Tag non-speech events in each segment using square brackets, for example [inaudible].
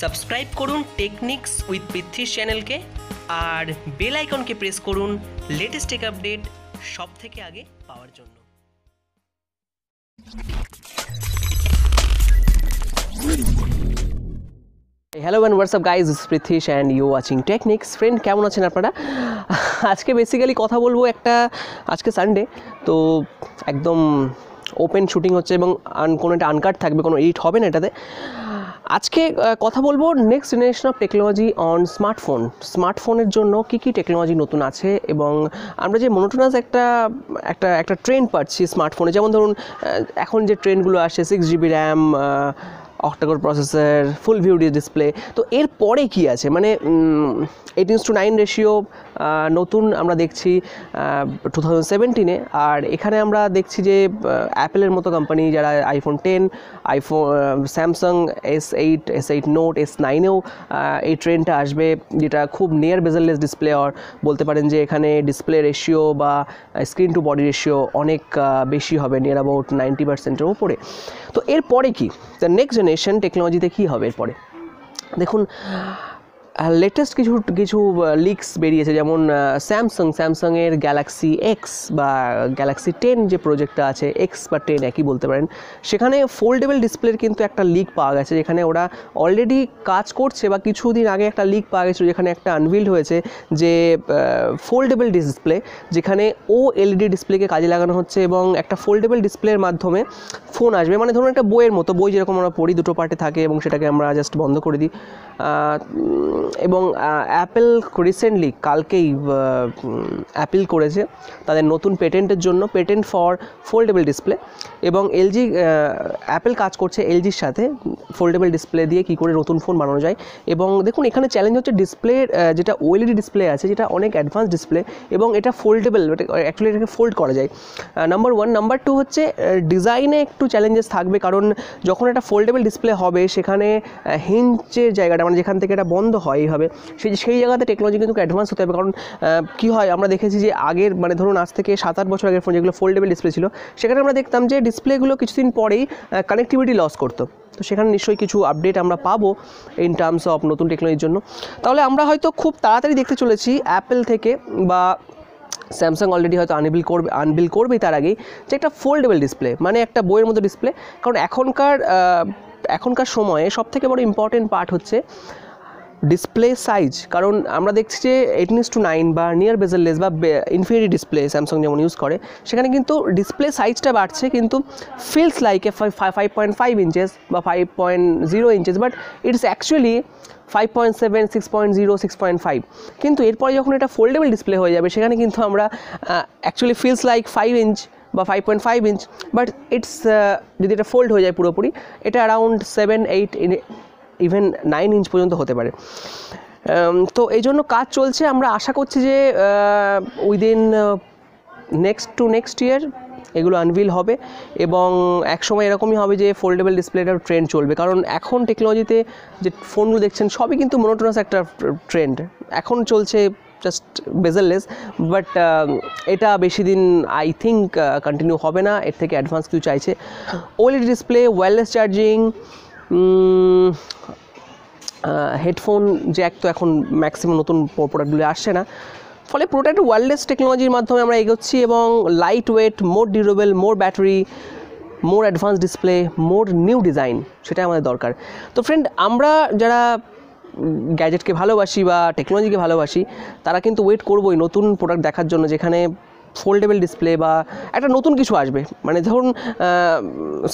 Subscribe করুন techniques with পৃথ্বীর চ্যানেলকে আর বেল আইকনকে প্রেস করুন লেটেস্ট টেক আপডেট সব থেকে আগে পাওয়ার জন্য। Hello and what's up guys is and you watching techniques friend কেমন আছেন আপনারা? আজকে বেসিক্যালি কথা বলব একটা, আজকে সানডে তো একদম ওপেন শুটিং হচ্ছে এবং কোনো একটা আনকাট থাকবে, কোনো এডিট হবে না এটাতে। আজকে কথা বলব next generation of technology on smartphone স্মার্টফোনের জন্য কি কি টেকনোলজি নতুন আছে এবং আমরা যে মনোটোনাস একটা একটা একটা ট্রেন্ড পাচ্ছি স্মার্টফোনে যেমন ধরুন এখন যে ট্রেনগুলো আসে six GB RAM octa core processor full view display তো এর পরে কি আছে? মানে এইটিনস টু নাইন রেশিও নতুন আমরা দেখছি টু থাউজেন্ড সেভেন্টিনে আর এখানে আমরা দেখছি যে অ্যাপেলের মতো কোম্পানি যারা iPhone ten iPhone Samsung S eight S eight note S নাইনেও এই ট্রেনটা আসবে, যেটা খুব নিয়ার বেজেললেস ডিসপ্লে আর বলতে পারেন যে এখানে ডিসপ্লে রেশিও বা স্ক্রিন টু বডি রেশিও অনেক বেশি হবে নিয়ার অ্যাবাউট নাইনটি পার্সেন্টের উপরে। তো এরপরে কি? দ্য নেক্সট জেনারেশন টেকনোলজিতে কী হবে এরপরে? দেখুন লেটেস্ট কিছু কিছু লিক্স বেরিয়েছে, যেমন স্যামসাং স্যামসাংয়ের গ্যালাক্সি এক্স বা গ্যালাক্সি টেন যে প্রজেক্টটা আছে এক্স বা টেন একই বলতে পারেন, সেখানে ফোল্ডেবল ডিসপ্লের কিন্তু একটা লিক পাওয়া গেছে, যেখানে ওরা অলরেডি কাজ করছে বা কিছুদিন আগে একটা লিক পাওয়া গেছিল, যেখানে একটা আনভিল্ড হয়েছে যে ফোল্ডেবল ডিসপ্লে যেখানে ও এলইডি ডিসপ্লেকে কাজে লাগানো হচ্ছে এবং একটা ফোল্ডেবল ডিসপ্লের মাধ্যমে ফোন আসবে। মানে ধরুন একটা বইয়ের মতো, বই যেরকম আমরা পড়ি, দুটো পার্টে থাকে এবং সেটাকে আমরা জাস্ট বন্ধ করে দিই। এবং অ্যাপেল রিসেন্টলি কালকেই অ্যাপিল করেছে তাদের নতুন পেটেন্টের জন্য, পেটেন্ট ফর ফোল্ডেবল ডিসপ্লে এবং এলজি অ্যাপেল কাজ করছে এলজির সাথে, ফোল্ডেবল ডিসপ্লে দিয়ে কী করে নতুন ফোন বানানো যায় এবং দেখুন এখানে চ্যালেঞ্জ হচ্ছে ডিসপ্লে যেটা ওএলইডি ডিসপ্লে আছে, যেটা অনেক অ্যাডভান্স ডিসপ্লে এবং এটা ফোল্ডেবল অ্যাকচুয়ালি এটাকে ফোল্ড করা যায়। নাম্বার ওয়ান নাম্বার টু হচ্ছে ডিজাইনে একটু চ্যালেঞ্জেস থাকবে কারণ যখন একটা ফোল্ডেবল ডিসপ্লে হবে, সেখানে হিঞ্চের জায়গাটা মানে যেখান থেকে এটা বন্ধ হয় এইভাবে সেই সেই জায়গাতে টেকনোলজি কিন্তু অ্যাডভান্স হতে হবে। কারণ কী হয়, আমরা দেখেছি যে আগের মানে ধরুন আজ থেকে সাত আট বছর আগের ফোন যেগুলো ফোল্ডেবল ডিসপ্লে ছিল, সেখানে আমরা দেখতাম যে ডিসপ্লেগুলো কিছুদিন পরেই কানেক্টিভিটি লস করতো। তো সেখানে নিশ্চয়ই কিছু আপডেট আমরা পাবো ইন টার্মস অফ নতুন টেকনোলজির জন্য। তাহলে আমরা হয়তো খুব তাড়াতাড়ি দেখতে চলেছি অ্যাপেল থেকে বা স্যামসাং অলরেডি হয়তো আনবিল করবে আনবিল করবেই তার আগেই যে একটা ফোল্ডেবল ডিসপ্লে মানে একটা বইয়ের মতো ডিসপ্লে কারণ এখনকার এখনকার সময়ে সবথেকে বড় ইম্পর্টেন্ট পার্ট হচ্ছে ডিসপ্লে সাইজ কারণ আমরা দেখছি যে এইটিন টু নাইন বা নিয়ার বেজেললেস বা ইনফিনিটি ডিসপ্লে স্যামসাং যেমন ইউজ করে, সেখানে কিন্তু ডিসপ্লে সাইজটা বাড়ছে, কিন্তু feels like a five point five inches বা five point zero inches but it's actually five point seven six point zero six point five কিন্তু এরপরে যখন এটা ফোল্ডেবল ডিসপ্লে হয়ে যাবে, সেখানে কিন্তু আমরা actually feels like five inch বা five point five inch but it's যদি এটা ফোল্ড হয়ে যায় পুরোপুরি, এটা around seven eight even nine inch পর্যন্ত হতে পারে। তো এই জন্য কাজ চলছে। আমরা আশা করছি যে within next two next year এগুলো আনভিল হবে এবং একসময় এরকমই হবে যে ফোল্ডেবল ডিসপ্লেটার ট্রেন্ড চলবে। কারণ এখন টেকনোলজিতে যে ফোনগুলো দেখছেন, সবই কিন্তু মনোটোনাস একটা ট্রেন্ড এখন চলছে জাস্ট বেজেললেস বাট এটা বেশি দিন আই থিঙ্ক কন্টিনিউ হবে না। এর থেকে অ্যাডভান্স কিছু চাইছে। OLED display wireless charging headphone jack তো এখন ম্যাক্সিমাম নতুন প্রোডাক্টগুলো আসছে না। ফলে প্রোডাক্ট একটা ওয়্যারলেস টেকনোলজির মাধ্যমে আমরা এগোচ্ছি এবং light weight more durable more battery more advance display more new design সেটা আমাদের দরকার। তো ফ্রেন্ড আমরা যারা গ্যাজেটকে ভালোবাসি বা টেকনোলজিকে ভালোবাসি, তারা কিন্তু ওয়েট করবোই নতুন প্রোডাক্ট দেখার জন্য যেখানে ফোল্ডেবল ডিসপ্লে বা একটা নতুন কিছু আসবে। মানে ধরুন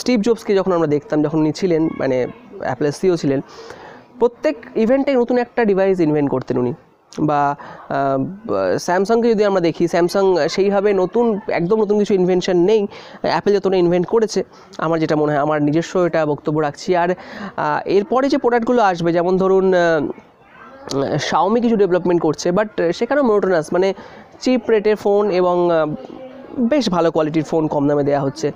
স্টিভ জবসকে যখন আমরা দেখতাম, যখন উনি ছিলেন মানে অ্যাপেলের সিও ছিলেন, প্রত্যেক ইভেন্টে নতুন একটা ডিভাইস ইনভেন্ট করতেন উনি। বা স্যামসাংকে যদি আমরা দেখি, স্যামসাং সেইভাবে নতুন, একদম নতুন কিছু ইনভেনশন নেই। অ্যাপেল যতটা ইনভেন্ট করেছে, আমার যেটা মনে হয়, আমার নিজস্ব এটা বক্তব্য রাখছি। আর এরপরে যে প্রোডাক্টগুলো আসবে, যেমন ধরুন শাওমি কিছু ডেভেলপমেন্ট করছে বাট সেখানেও মোটোনাস মানে চিপ রেটের ফোন এবং বেশ ভালো কোয়ালিটির ফোন কম দামে দেওয়া হচ্ছে।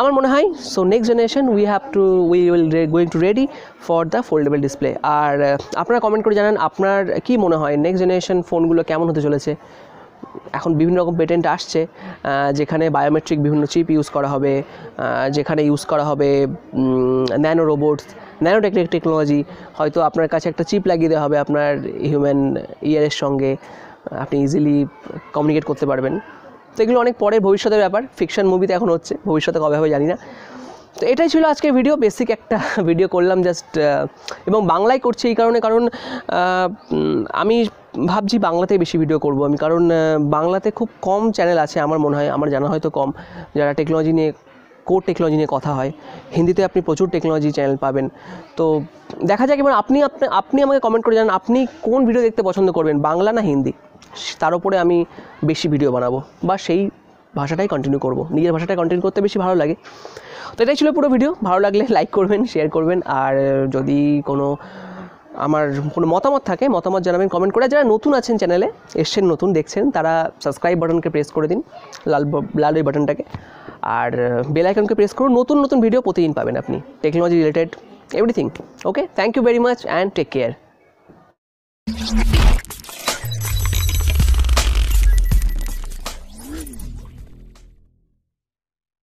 আমার মনে হয় so next generation we have to we will going to ready for the foldable display আর আপনারা কমেন্ট করে জানান, আপনার কি মনে হয় নেক্সট জেনারেশন ফোনগুলো কেমন হতে চলেছে? এখন বিভিন্ন রকম পেটেন্ট আসছে যেখানে বায়োমেট্রিক বিভিন্ন চিপ ইউজ করা হবে যেখানে ইউজ করা হবে nano robots nano technic technology হয়তো আপনার কাছে একটা চিপ লাগিয়ে দেওয়া হবে আপনার হিউম্যান ইয়ারের সঙ্গে। আপনি ইজিলি কমিউনিকেট করতে পারবেন। তো এগুলো অনেক পরে ভবিষ্যতের ব্যাপার। ফিকশন মুভিতে এখন হচ্ছে, ভবিষ্যতে কবে হবে জানি না। তো এটাই ছিল আজকে ভিডিও বেসিক একটা [laughs] ভিডিও করলাম জাস্ট এবং বাংলায় করছি এই কারণে, কারণ আমি ভাবছি বাংলাতে বেশি ভিডিও করব আমি। কারণ বাংলাতে খুব কম চ্যানেল আছে আমার মনে হয়, আমার জানা হয়তো কম, যারা টেকনোলজি নিয়ে কোর টেকনোলজি নিয়ে কথা হয়। হিন্দিতে আপনি প্রচুর টেকনোলজি চ্যানেল পাবেন। তো দেখা যাক এবার আপনি আপনি আমাকে কমেন্ট করে জানান, আপনি কোন ভিডিও দেখতে পছন্দ করবেন, বাংলা না হিন্দি? তার উপরে আমি বেশি ভিডিও বানাবো বা সেই ভাষাটাই কন্টিনিউ করব। নিজের ভাষাটাই কন্টিনিউ করতে বেশি ভালো লাগে। তো এটাই ছিল পুরো ভিডিও ভালো লাগলে লাইক করবেন শেয়ার করবেন, আর যদি কোনো আমার কোনো মতামত থাকে, মতামত জানাবেন কমেন্ট করে। যারা নতুন আছেন চ্যানেলে এসছেন, নতুন দেখছেন, তারা সাবস্ক্রাইব বাটনকে প্রেস করে দিন, লাল লাল ওই বাটনটাকে আর বেল আইকনকে প্রেস করুন। নতুন নতুন ভিডিও প্রতিদিন পাবেন আপনি। Technology related everything okay thank you very much and take care